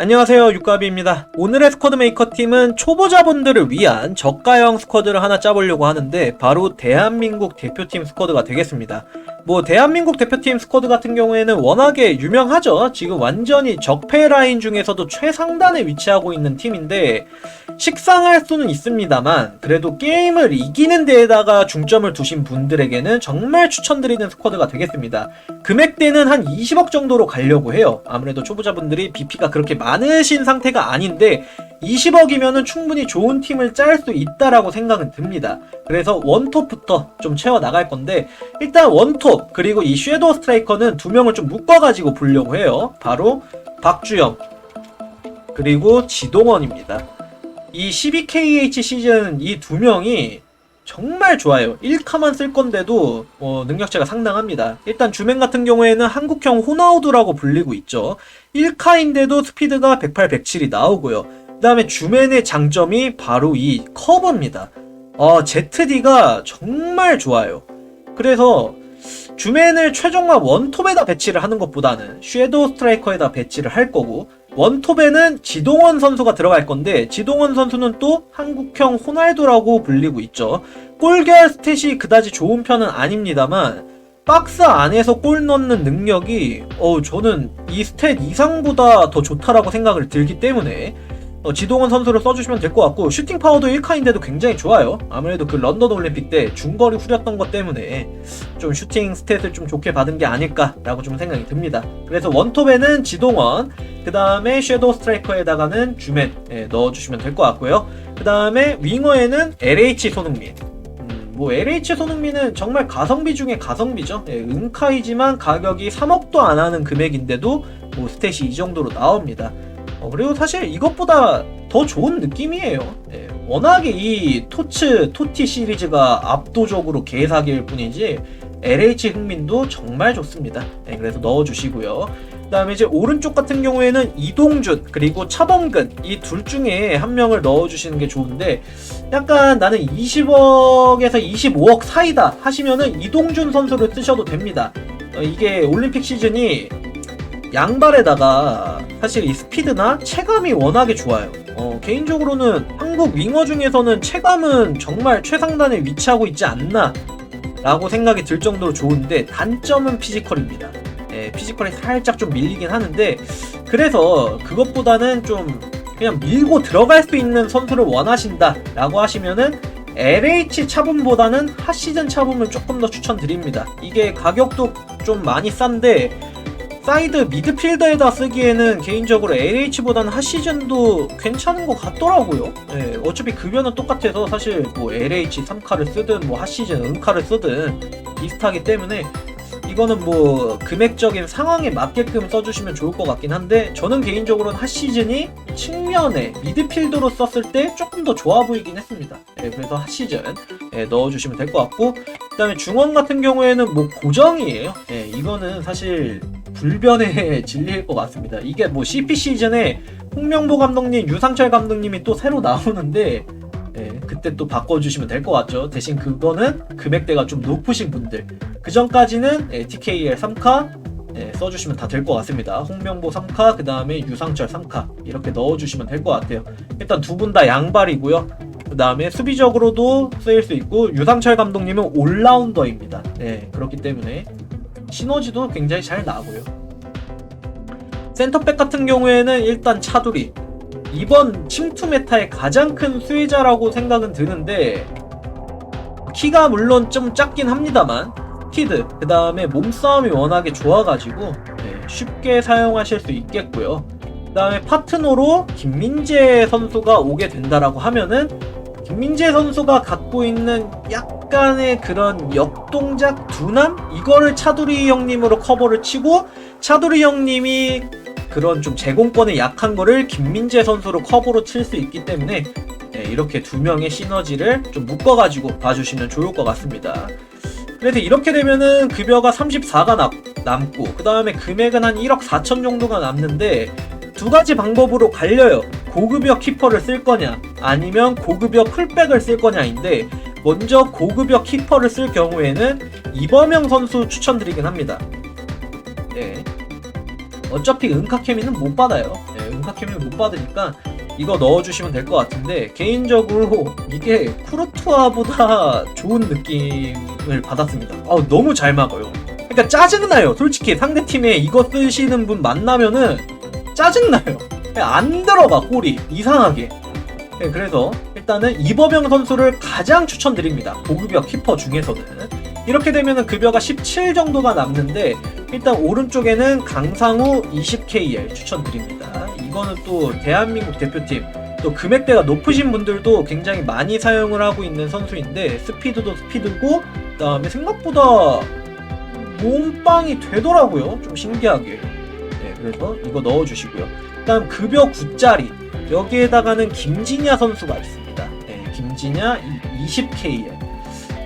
안녕하세요 육가비입니다. 오늘의 스쿼드 메이커 팀은 초보자분들을 위한 저가형 스쿼드를 하나 짜보려고 하는데 바로 대한민국 대표팀 스쿼드가 되겠습니다 뭐 대한민국 대표팀 스쿼드 같은 경우에는 워낙에 유명하죠 지금 완전히 적폐 라인 중에서도 최상단에 위치하고 있는 팀인데 식상할 수는 있습니다만 그래도 게임을 이기는 데에다가 중점을 두신 분들에게는 정말 추천드리는 스쿼드가 되겠습니다 금액대는 한 20억 정도로 가려고 해요. 아무래도 초보자분들이 BP가 그렇게 많으신 상태가 아닌데 20억이면은 충분히 좋은 팀을 짤 수 있다라고 생각은 듭니다. 그래서 원톱부터 좀 채워 나갈 건데 일단 원톱 그리고 이 섀도우 스트라이커는 두 명을 좀 묶어가지고 보려고 해요. 바로 박주영 그리고 지동원입니다. 이 12KH 시즌 이 두 명이 정말 좋아요. 1카만 쓸 건데도 어, 능력치가 상당합니다. 일단 주맨 같은 경우에는 한국형 호나우드라고 불리고 있죠. 1카인데도 스피드가 108, 107이 나오고요. 그 다음에 주맨의 장점이 바로 이 커브입니다. 어, ZD가 정말 좋아요. 그래서 주맨을 최종화 원톱에다 배치를 하는 것보다는 섀도우 스트라이커에다 배치를 할 거고 원톱에는 지동원 선수가 들어갈 건데 지동원 선수는 또 한국형 호날두라고 불리고 있죠. 골결 스탯이 그다지 좋은 편은 아닙니다만 박스 안에서 골 넣는 능력이 어 저는 이 스탯 이상보다 더 좋다라고 생각을 들기 때문에 어, 지동원 선수를 써주시면 될 것 같고 슈팅 파워도 1카인데도 굉장히 좋아요. 아무래도 그 런던 올림픽 때 중거리 후렸던 것 때문에 좀 슈팅 스탯을 좀 좋게 받은 게 아닐까라고 좀 생각이 듭니다. 그래서 원톱에는 지동원, 그 다음에 섀도우 스트라이커에다가는 주맨 예, 넣어주시면 될 것 같고요. 그 다음에 윙어에는 LH 손흥민. 음, 뭐 LH 손흥민은 정말 가성비 중에 가성비죠. 예, 은카이지만 가격이 3억도 안 하는 금액인데도 뭐 스탯이 이 정도로 나옵니다. 어, 그리고 사실 이것보다 더 좋은 느낌이에요. 예, 워낙에 이 토츠, 토티 시리즈가 압도적으로 개사기일 뿐이지 LH 흥민도 정말 좋습니다. 예, 그래서 넣어주시고요. 그 다음에 이제 오른쪽 같은 경우에는 이동준 그리고 차범근 이 둘 중에 한 명을 넣어주시는 게 좋은데 약간 나는 20억에서 25억 사이다 하시면은 이동준 선수를 쓰셔도 됩니다. 어, 이게 올림픽 시즌이 양발에다가 사실 이 스피드나 체감이 워낙에 좋아요. 어, 개인적으로는 한국 윙어 중에서는 체감은 정말 최상단에 위치하고 있지 않나 라고 생각이 들 정도로 좋은데 단점은 피지컬입니다. 예, 피지컬이 살짝 좀 밀리긴 하는데 그래서 그것보다는 좀 그냥 밀고 들어갈 수 있는 선수를 원하신다 라고 하시면은 LH 차분보다는 핫시즌 차분을 조금 더 추천드립니다. 이게 가격도 좀 많이 싼데 사이드 미드필더에다 쓰기에는 개인적으로 LH보다는 핫시즌도 괜찮은 것 같더라고요. 예, 어차피 급여는 똑같아서 사실 뭐 LH 3카를 쓰든 뭐 핫시즌 은카를 쓰든 비슷하기 때문에 이거는 뭐 금액적인 상황에 맞게끔 써주시면 좋을 것 같긴 한데 저는 개인적으로는 핫시즌이 측면에 미드필더로 썼을 때 조금 더 좋아 보이긴 했습니다. 예, 그래서 핫시즌 예, 넣어주시면 될 것 같고 그다음에 중원 같은 경우에는 뭐 고정이에요. 예, 이거는 사실 불변의 진리일 것 같습니다. 이게 뭐 CP 시즌에 홍명보 감독님, 유상철 감독님이 또 새로 나오는데 예, 그때 또 바꿔주시면 될 것 같죠. 대신 그거는 금액대가 좀 높으신 분들. 그 전까지는 예, TKL 3카 예, 써주시면 다 될 것 같습니다. 홍명보 3카, 그 다음에 유상철 3카 이렇게 넣어주시면 될 것 같아요. 일단 두 분 다 양발이고요. 그 다음에 수비적으로도 쓰일 수 있고 유상철 감독님은 올라운더입니다. 예, 그렇기 때문에 시너지도 굉장히 잘 나고요. 센터백 같은 경우에는 일단 차두리 이번 침투 메타의 가장 큰 수혜자라고 생각은 드는데 키가 물론 좀 작긴 합니다만 키드 그 다음에 몸싸움이 워낙에 좋아가지고 네, 쉽게 사용하실 수 있겠고요. 그 다음에 파트너로 김민재 선수가 오게 된다라고 하면은 김민재 선수가 갖고 있는 약간의 그런 역동작 둔함 이거를 차두리 형님으로 커버를 치고 차두리 형님이 그런 좀 제공권에 약한 거를 김민재 선수로 커버로 칠 수 있기 때문에 네, 이렇게 두 명의 시너지를 좀 묶어가지고 봐주시면 좋을 것 같습니다. 그래서 이렇게 되면은 급여가 34가 남, 남고 그 다음에 금액은 한 1억 4천 정도가 남는데 두 가지 방법으로 갈려요. 고급여 키퍼를 쓸 거냐 아니면 고급여 풀백을 쓸 거냐인데 먼저 고급여 키퍼를 쓸 경우에는 이범영 선수 추천드리긴 합니다. 네. 어차피 은카 케미는 못 받아요. 예, 은카케미를 못 받으니까 이거 넣어주시면 될 것 같은데 개인적으로 이게 쿠르투아보다 좋은 느낌을 받았습니다. 아 너무 잘 막아요. 그러니까 짜증나요. 솔직히 상대 팀에 이거 쓰시는 분 만나면은 짜증나요. 그냥 안 들어가 골이 이상하게. 네, 그래서 일단은 이범영 선수를 가장 추천드립니다. 고급여 키퍼 중에서는 이렇게 되면은 급여가 17 정도가 남는데 일단 오른쪽에는 강상우 20KL 추천드립니다. 이거는 또 대한민국 대표팀 또 금액대가 높으신 분들도 굉장히 많이 사용을 하고 있는 선수인데 스피드도 스피드고 그다음에 생각보다 몸빵이 되더라고요. 좀 신기하게. 네, 그래서 이거 넣어주시고요. 그다음 급여 9짜리 여기에다가는 김진야 선수가 있습니다. 네, 김진야 20KL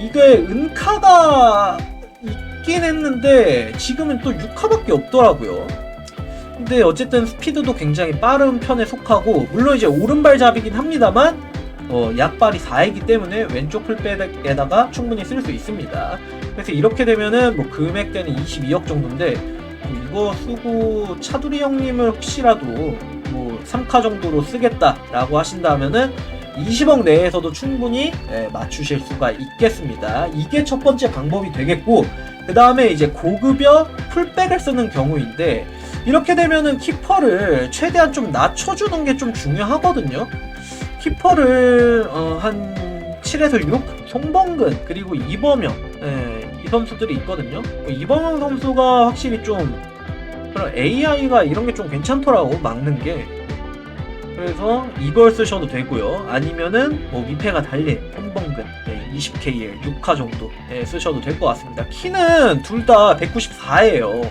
이게 은카가 있긴 했는데 지금은 또 6카밖에 없더라고요. 근데 어쨌든 스피드도 굉장히 빠른 편에 속하고 물론 이제 오른발잡이긴 합니다만 어, 약발이 4이기 때문에 왼쪽 풀백에다가 충분히 쓸 수 있습니다. 그래서 이렇게 되면은 뭐 금액대는 22억 정도인데 뭐 이거 쓰고 차두리 형님을 혹시라도 뭐 3카 정도로 쓰겠다라고 하신다면은 20억 내에서도 충분히 예, 맞추실 수가 있겠습니다. 이게 첫 번째 방법이 되겠고 그 다음에 이제 고급여 풀백을 쓰는 경우인데 이렇게 되면은 키퍼를 최대한 좀 낮춰주는 게 좀 중요하거든요. 키퍼를 어, 한 7에서 6 송범근 그리고 이범영 예, 이 선수들이 있거든요. 뭐 이범영 선수가 확실히 좀 그런 AI가 이런 게 좀 괜찮더라고 막는 게 그래서 이걸 쓰셔도 되고요. 아니면은 뭐 미패가 달린 홍범근 네, 20K에 6화 정도 네, 쓰셔도 될 것 같습니다. 키는 둘 다 194예요.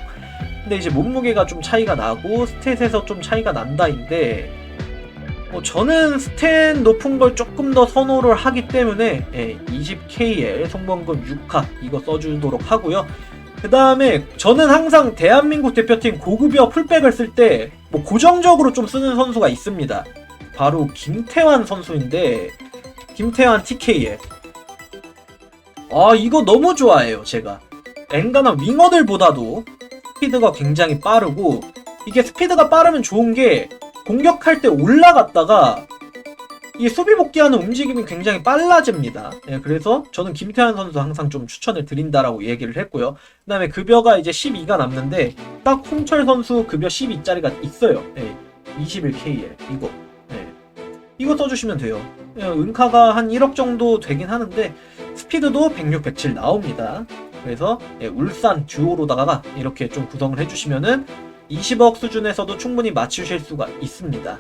근데 이제 몸무게가 좀 차이가 나고 스탯에서 좀 차이가 난다인데 뭐 저는 스탯 높은 걸 조금 더 선호를 하기 때문에 예, 20KL 송범근 6화 이거 써주도록 하고요. 그 다음에 저는 항상 대한민국 대표팀 고급여 풀백을 쓸 때 뭐 고정적으로 좀 쓰는 선수가 있습니다. 바로 김태환 선수인데 김태환 TKL 아 이거 너무 좋아해요 제가 엔간한 윙어들보다도 스피드가 굉장히 빠르고 이게 스피드가 빠르면 좋은 게 공격할 때 올라갔다가 이 수비 복귀하는 움직임이 굉장히 빨라집니다. 예, 그래서 저는 김태환 선수 항상 좀 추천을 드린다라고 얘기를 했고요. 그 다음에 급여가 이제 12가 남는데 딱 홍철 선수 급여 12짜리가 있어요. 예, 21K에 이거. 예. 이거 써주시면 돼요. 예, 은카가 한 1억 정도 되긴 하는데 스피드도 106, 107 나옵니다. 그래서 예, 울산 듀오로다가 이렇게 좀 구성을 해주시면은 20억 수준에서도 충분히 맞추실 수가 있습니다.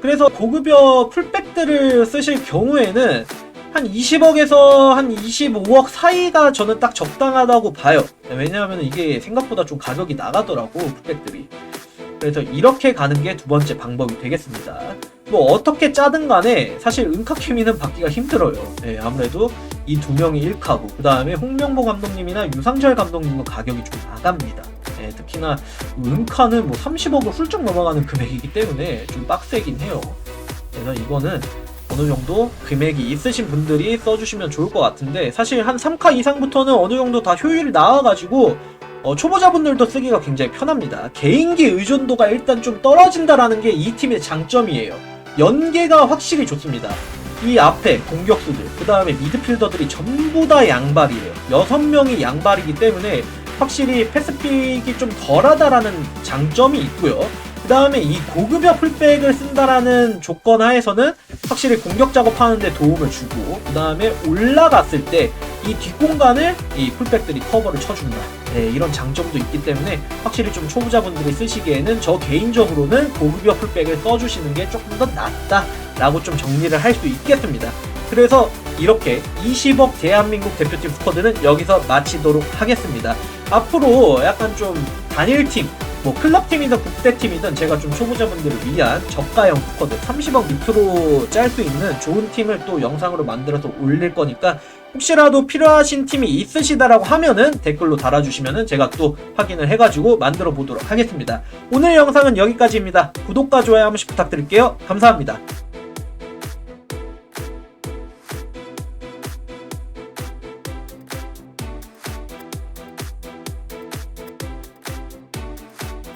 그래서 고급여 풀백들을 쓰실 경우에는 한 20억에서 한 25억 사이가 저는 딱 적당하다고 봐요. 왜냐하면 이게 생각보다 좀 가격이 나가더라고, 풀백들이. 그래서 이렇게 가는 게 두 번째 방법이 되겠습니다. 뭐 어떻게 짜든 간에 사실 은카케미는 받기가 힘들어요. 네, 아무래도 이 두 명이 1카고 그 다음에 홍명보 감독님이나 유상철 감독님은 가격이 좀 나갑니다. 네, 특히나 은카는 뭐 30억을 훌쩍 넘어가는 금액이기 때문에 좀 빡세긴 해요. 그래서 이거는 어느 정도 금액이 있으신 분들이 써주시면 좋을 것 같은데 사실 한 3카 이상부터는 어느 정도 다 효율이 나와가지고 어, 초보자분들도 쓰기가 굉장히 편합니다. 개인기 의존도가 일단 좀 떨어진다라는 게 이 팀의 장점이에요. 연계가 확실히 좋습니다. 이 앞에 공격수들, 그 다음에 미드필더들이 전부 다 양발이에요. 6명이 양발이기 때문에 확실히 패스픽이 좀 덜하다라는 장점이 있고요. 그 다음에 이 고급여 풀백을 쓴다라는 조건 하에서는 확실히 공격 작업하는데 도움을 주고 그 다음에 올라갔을 때 이 뒷공간을 이 풀백들이 커버를 쳐준다. 네, 이런 장점도 있기 때문에 확실히 좀 초보자분들이 쓰시기에는 저 개인적으로는 고급여 풀백을 써주시는 게 조금 더 낫다 라고 좀 정리를 할 수 있겠습니다. 그래서 이렇게 20억 대한민국 대표팀 스쿼드는 여기서 마치도록 하겠습니다. 앞으로 약간 좀 단일팀, 뭐 클럽팀이든 국대팀이든 제가 좀 초보자분들을 위한 저가형 스쿼드 30억 밑으로 짤 수 있는 좋은 팀을 또 영상으로 만들어서 올릴 거니까 혹시라도 필요하신 팀이 있으시다라고 하면은 댓글로 달아주시면은 제가 또 확인을 해가지고 만들어 보도록 하겠습니다. 오늘 영상은 여기까지입니다. 구독과 좋아요 한 번씩 부탁드릴게요. 감사합니다.